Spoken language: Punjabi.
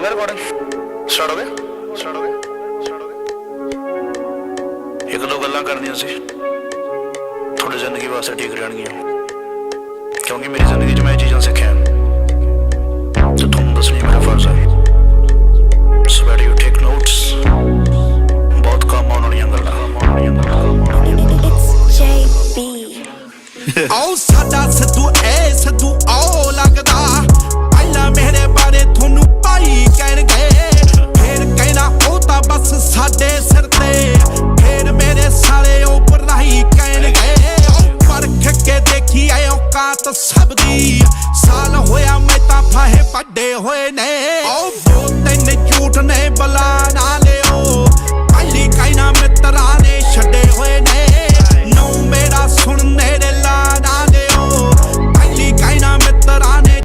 ਹੋ ਗਿਆ ਰਿਕਾਰਡਿੰਗ ਸਟਾਰਟ ਹੋ ਗਿਆ ਸਟਾਰਟ ਹੋ ਗਿਆ ਸਟਾਰਟ ਹੋ ਗਿਆ ਇੱਕ ਦੋ ਗੱਲਾਂ ਕਰਨੀਆਂ ਸੀ। ਤੁਹਾਡੀ ਜ਼ਿੰਦਗੀ ਵਾਸਤੇ ਠੀਕ ਰਹਿਣਗੀਆਂ। ਕਿਉਂਕਿ ਮੇਰੀ ਜ਼ਿੰਦਗੀ 'ਚ ਮੈਂ ਇਹ ਚੀਜ਼ਾਂ ਸਿੱਖੀਆਂ। ਤੇ ਤੁਹਾਨੂੰ ਦੱਸਣੀ ਮੇਰਾ ਫਰਜ਼ ਹੈ so but you take notes ਬਹੁਤ ਕੰਮ ਆਉਣ ਵਾਲੀਆਂ ਗੱਲਾਂ। ਆਉਣ ਵਾਲੀਆਂ ਗੱਲਾਂ। ਆਉਣ ਵਾਲੀਆਂ ਗੱਲਾਂ. ਆਓ ਸਾਡਾ ਸਿੱਧੂ ਸਾਡੇ ਸਿਰ ਤੇ। ਫੇਰ ਮੇਰੇ ਸਾਲੇ ਉੱਪਰ ਨਹੀਂ ਕਹਿਣਗੇ ਉਹ ਪਰਖ ਕੇ ਦੇਖੀ ਐ ਔਕਾਤ ਸਭ ਦੀ। ਸਾਲ ਹੋਇਆ ਮੈਂ ਤਾਂ ਫਾਹੇ ਪੱਡੇ ਹੋਏ ਨੇ।